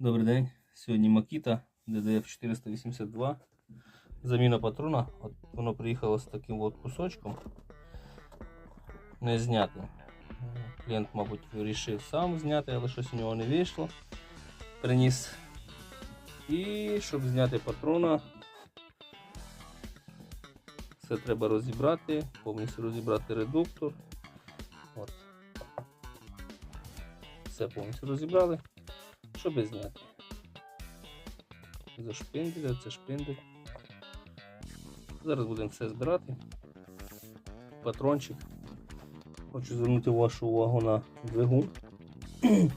Добрий день. Сьогодні Makita DDF 482. Заміна патрона. От воно приїхало з таким от кусочком. Не зняти. Клієнт, мабуть, вирішив сам зняти, але щось у нього не вийшло. Приніс. І щоб зняти патрона, все треба розібрати, повністю розібрати редуктор. От. Все повністю розібрали щоб зняти. За шпинделя, це шпиндель. Зараз будемо все збирати. Патрончик. Хочу звернути вашу увагу на двигун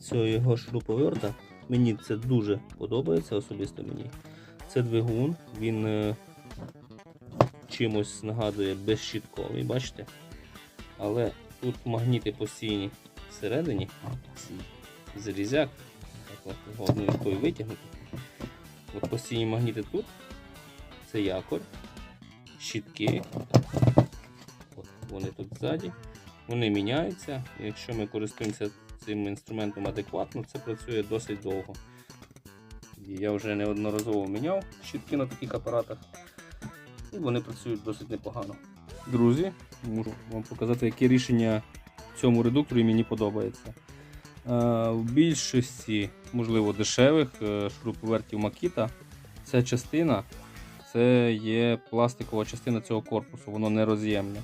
цього його шуруповерта. Мені це дуже подобається, особисто мені. Це двигун, він е, чимось нагадує безщітковий, бачите? Але тут магніти постійні всередині. Ці залізяк. От, його витягнути. От постійні магніти тут. Це якорь, щітки. От, вони тут ззаді. Вони міняються. Якщо ми користуємося цим інструментом адекватно, це працює досить довго. Я вже неодноразово міняв щітки на таких апаратах. І вони працюють досить непогано. Друзі, можу вам показати, яке рішення в цьому редукторі мені подобається. Е, В більшості, можливо, дешевих е, шуруповертів Makita ця частина це є пластикова частина цього корпусу, воно нероз'ємне.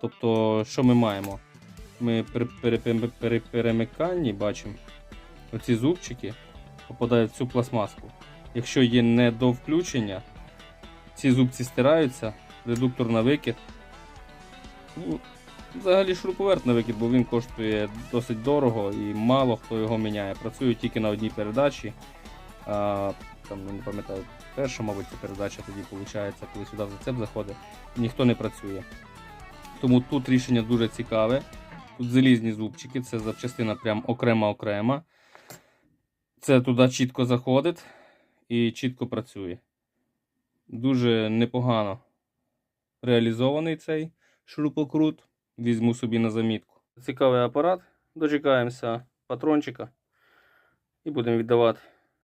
Тобто, що ми маємо? Ми при пере- пере- перемиканні бачимо, оці зубчики попадають в цю пластмаску. Якщо є недовключення, ці зубці стираються, редуктор на викид. Ну, Взагалі шуруповерт на викид, бо він коштує досить дорого і мало хто його міняє. Працює тільки на одній передачі. А, там, ну, не пам'ятаю, перша, мабуть, ця передача тоді виходить, коли сюди в зацеп заходить, ніхто не працює. Тому тут рішення дуже цікаве. Тут залізні зубчики, це запчастина прям окрема-окрема. Це туди чітко заходить і чітко працює. Дуже непогано реалізований цей шурупокрут. Візьму собі на замітку. Цікавий апарат. Дочекаємося патрончика і будемо віддавати.